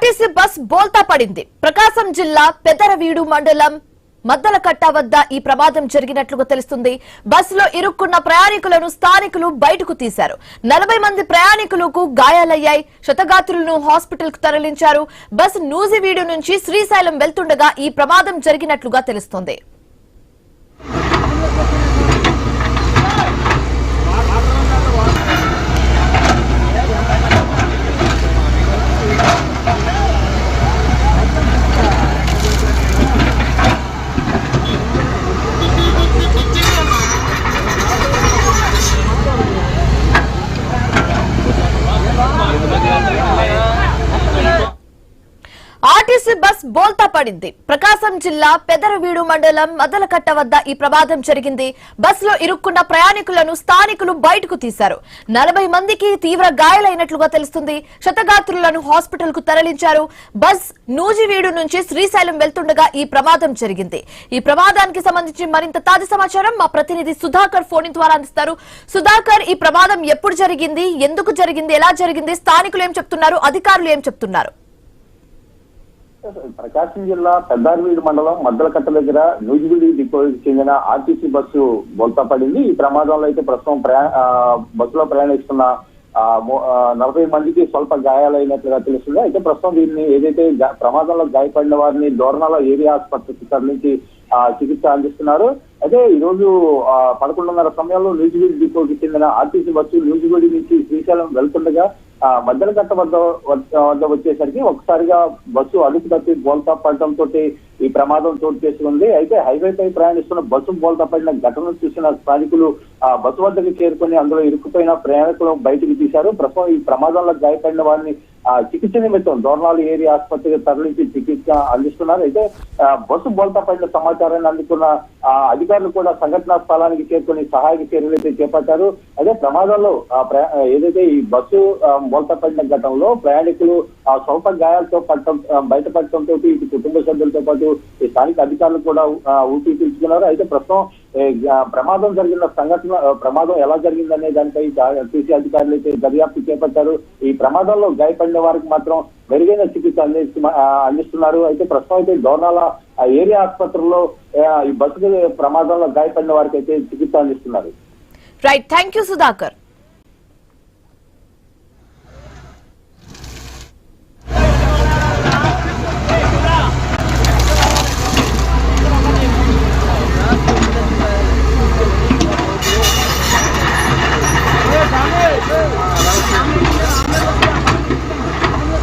RTC bus బోల్తా పడింది. ప్రకాశం జిల్లా పెదరవీడు మండలం మద్దలకట్ట వద్ద ఈ ప్రమాదం జరిగినట్లుగా తెలుస్తుంది. బస్సులో ఇరుక్కున్న ప్రయాణికులను స్థానికులు బయటకు తీశారు. నలభై మంది ప్రయాణికులకు గాయాలయ్యాయి. శతగాత్రులను హాస్పిటల్కు తరలించారు. బస్ నూజివీడు నుంచి శ్రీశైలం వెళ్తుండగా ఈ ప్రమాదం జరిగినట్లుగా తెలుస్తుంది. ఆర్టీసీ బస్ బోల్తా పడింది. ప్రకాశం జిల్లా పెదరవీడు మండలం మదలకట్ట వద్ద ఈ ప్రమాదం జరిగింది. బస్సులో ఇరుక్కున్న ప్రయాణికులను స్థానికులు బయటకు తీశారు. నలభై మందికి తీవ్ర గాయాలైనట్లుగా తెలుస్తుంది. క్షతగాత్రులను హాస్పిటల్కు తరలించారు. బస్ నూజివీడు నుంచి శ్రీశైలం వెళ్తుండగా ఈ ప్రమాదం జరిగింది. ఈ ప్రమాదానికి సంబంధించి మరింత తాజా సమాచారం మా ప్రతినిధి సుధాకర్ ఫోన్ ద్వారా అందిస్తారు. సుధాకర్ ఈ ప్రమాదం ఎప్పుడు జరిగింది? ఎందుకు జరిగింది? ఎలా జరిగింది? స్థానికులు ఏం చెప్తున్నారు? అధికారులు ఏం చెప్తున్నారు? ప్రకాశం జిల్లా పెద్దారవీడు మండలం మద్దలకట్ట దగ్గర నూజివీడి డిపోకి చెందిన ఆర్టీసీ బస్సు బొల్తా పడింది. ఈ ప్రమాదంలో అయితే ప్రస్తుతం ప్రయా ఆ, బస్సులో ప్రయాణిస్తున్న ఆ, నలభై మందికి స్వల్ప గాయాలైనట్లుగా తెలుస్తుంది. అయితే ప్రస్తుతం దీన్ని ఏదైతే ప్రమాదంలో గాయపడిన వారిని దోర్నాల ఏరియా ఆసుపత్రికి తరలించి చికిత్స అందిస్తున్నారు. అయితే ఈ రోజు పదకొండున్నర సమయంలో నూజివీడి డిపోకి చెందిన ఆర్టీసీ బస్సు నూజివీడి నుంచి శ్రీశైలం వెళ్తుండగా ఆ, వద్ద వద్ద వద్ద వచ్చేసరికి ఒకసారిగా బస్సు అదుపు తప్పి బోల్తా పడటంతో ఈ ప్రమాదం చోటు చేసుకుంది అయితే హైవే పై ప్రయాణిస్తున్న బస్సు బోల్తా పడిన ఘటనను చూసిన స్థానికులు ఆ బస్సు వద్దకు చేరుకుని అందులో ఇరుక్కుపోయిన ప్రయాణికులను బయటికి తీశారు. ప్రస్తుతం ఈ ప్రమాదంలో గాయపడిన వారిని చికిత్స నిమిత్తం దోర్నాలు ఏరియా ఆసుపత్రికి తరలించి చికిత్స అందిస్తున్నారు. అయితే బస్సు బోల్తా పడిన సమాచారాన్ని అందుకున్న ఆ, అధికారులు కూడా సంఘటనా స్థలానికి చేరుకుని సహాయక చర్యలు అయితే చేపట్టారు. అదే ప్రమాదంలో ఆ, ఏదైతే ఈ బస్సు బోల్తా పడిన ఘటనలో ప్రయాణికులు ఆ, స్వల్ప గాయాలతో పడటం బయటపడటంతో ఇటు కుటుంబ సభ్యులతో పాటు ఈ స్థానిక అధికారులు కూడా ఆ, ఊపిరి పీల్చుకున్నారు. అయితే ప్రస్తుతం ప్రమాదం జరిగిన సంఘటన ప్రమాదం ఎలా జరిగిందనే దానిపై టీసీ అధికారులు అయితే దర్యాప్తు చేపట్టారు. ఈ ప్రమాదంలో గాయపడిన వారికి మాత్రం మెరుగైన చికిత్స అందిస్తు అందిస్తున్నారు. అయితే ప్రస్తుతం అయితే డోర్నాల ఆ, ఏరియా ఆసుపత్రిలో ఈ బస్సు ప్రమాదంలో గాయపడిన వారికి అయితే చికిత్స అందిస్తున్నారు. Right thank you Sudhakar